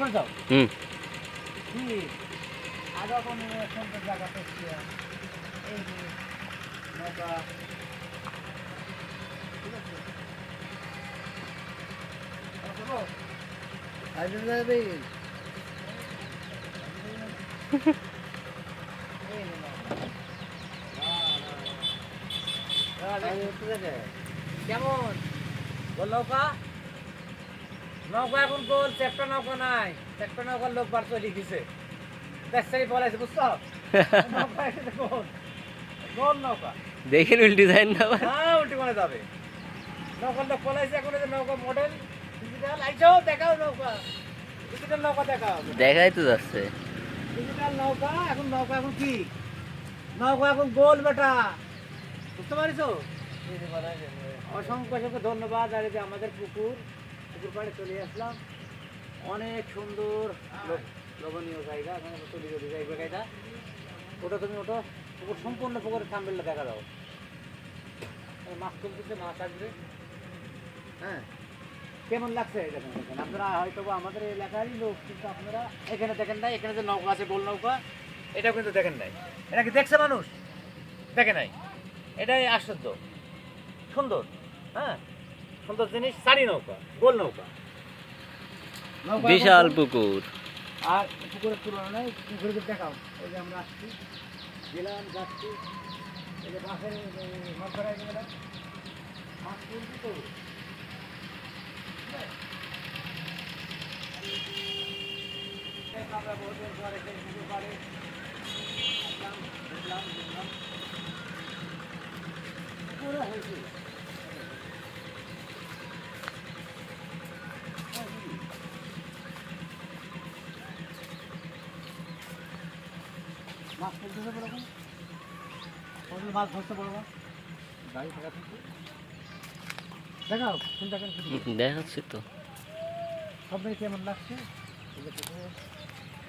করে যাও হুম। কি? কোনো সুন্দর জায়গা পেয়েছি এই নৌকা। ঠিক আছে? করব? যাবে। কেমন? নৌকা? নৌকা এখন গোল চ্যাপ্টা নৌকা নাই। চ্যাপ্টা নৌকার লোক বার চলে গেছে দেখছে বলাইছে বুঝছ? গোল। গোল নৌকা। দেখেন উল্টি যায় না। হ্যাঁ উল্টি করে যাবে। নৌকার লোক পলাইছে এখন যে নৌকা মডেল ডিজিটাল আইছো দেখাও নৌকা। ডিজিটাল নৌকা দেখাও। দেখাই তো যাচ্ছে। ডিজিটাল নৌকা এখন নৌকা এখন কি? নৌকা এখন গোল বেটা। বুঝতে পারিস অসংখ্য অসংখ্য ধন্যবাদ আর যে আমাদের পুকুর। পুকুর পাড়ে চলে আসলাম। অনেক সুন্দর লোভনীয় জায়গা, এখানে চলে যাবে জায়গা জায়গাটা ওটা তুমি ওটা পুকুর সম্পূর্ণ পুকুরের থাম্বেলটা দেখা দাও। মাছ তুলতেছে, মাছ আসবে। হ্যাঁ। কেমন লাগছে? দেখেন দেখেন। আপনারা হয়তো আমাদের এলাকারই লোক, কিন্তু আপনারা এখানে দেখেন নাই, এখানে যে নৌকা আছে, গোল নৌকা, এটাও কিন্তু দেখেন নাই। এটা কি দেখছে মানুষ? দেখে নাই। এটাই আশ্চর্য। সুন্দর হ্যাঁ? সুন্দর জিনিস সারি নৌকা গোল নৌকা। নৌকা বিশাল পুকুর। আর পুকুরের তুলনায় পুকুরে দেখাও। এই যে আমরা আসছি গেলাম যাচ্ছি। এই যে মাছের মাছ ধরা গেলে মাছ তুলছি তো। আমরা বহুদিন পরে সেই পুকুর আসলাম। পুকুরে হয়েছে। মাছ তুলতেছে বলো? মাছ ধরতে পারব গাড়ি থাকা থেকে। দেখাও। দেখাচ্ছি তো। সব মিলে কেমন লাগছে?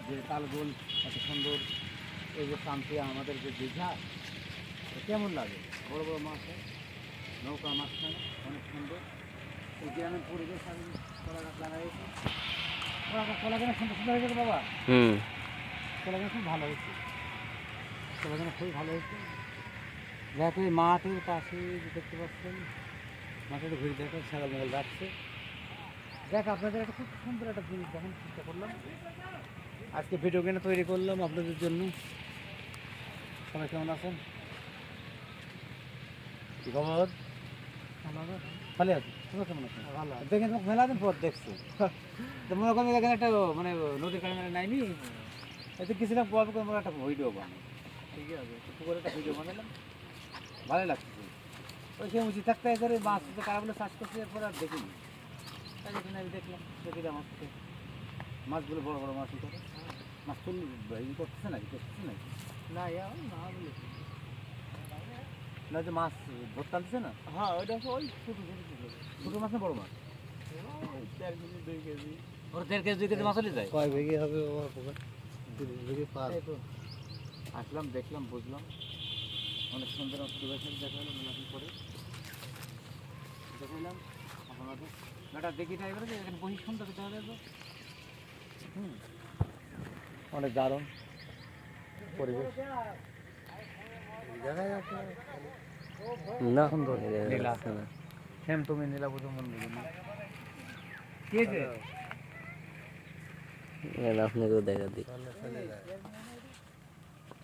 এই যে তালগোল এত সুন্দর। এই যে শান্তি আমাদের যে দীঘা কেমন লাগে? বড় বড় মাছ হয়, নৌকা মাছ খায় অনেক সুন্দর। এই গ্রামের পরিবেশ আমি কলা গাছ লাগাইছি কলা গাছ সুন্দর সুন্দর হয়েছে বাবা? হুম। কলা গাছ খুব ভালো হয়েছে। গাছ খুবই ভালো। হয়েছে দেখো এই মাঠের পাশে দেখতে পাচ্ছেন মাঠের ঘুরে দেখো ছাগল মগল রাখছে দেখ আপনাদের একটা খুব সুন্দর একটা জিনিস দেখান চেষ্টা করলাম। আজকে ভিডিও কেন তৈরি করলাম আপনাদের জন্য। সবাই কেমন আছেন? কি খবর? ভালো আছি। তোমরা কেমন আছো ভালো দেখেন তোমাকে মেলা দিন পর দেখছি। তো মনে করেন এখানে একটা মানে নদীর কারণে নাইনি? এতে গেছিলাম পর পর আমরা একটা ভিডিও বানাই। ঠিক আছে তো পুকুরে একটা ভিডিও বানালাম। ভালো লাগছে ওই সে উচিত থাকতে করে মাছ তো কারা বলে চাষ করছে এরপর আর দেখিনি। তাই এখানে আমি দেখলাম দেখি আমার থেকে মাছগুলো বড় বড় মাছই করে মাছ তুল ই করতেছে নাকি করতেছে নাকি? না ইয়া না বলে না যে মাছ ধরতে আনতেছে না? হ্যাঁ ওইটা ওই ছোটো ছোটো ছোটো। ছোটো মাছ না বড় মাছ? চার কেজি দুই কেজি। ওর দেড় কেজি দুই কেজি মাছ হলে যায়। কয় বিঘে হবে আমার পুকুর? বিঘে তো আসলাম দেখলাম বুঝলাম। অনেক সুন্দর অবজারভেশন দেখালাম মেলাটি করে। দেখালাম আপনাদের। দেখি না এবারে এখানে বহি সুন্দর দেখা যাবে। হুম। অনেক দারুণ পরিবেশ। দেখা না। সুন্দর। দেখা নীলা। তুমি নীলা বুঝো মন বুঝো না? কি আছে আপনাকেও দেখা দিই।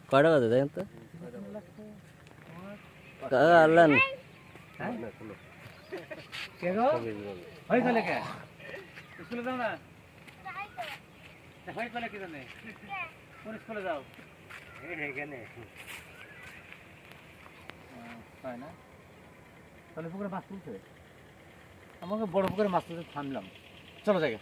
কটা বাজে দেখেন তো কাকা আল্লাহ কে গো হয়ে গেলে কে স্কুলে যাও না হয়ে গেলে কি জানে স্কুলে যাও এখানে না তাহলে পুকুরে মাছ তুলছে আমাকে বড় পুকুরে মাছ তুলতে থামলাম চলো জায়গা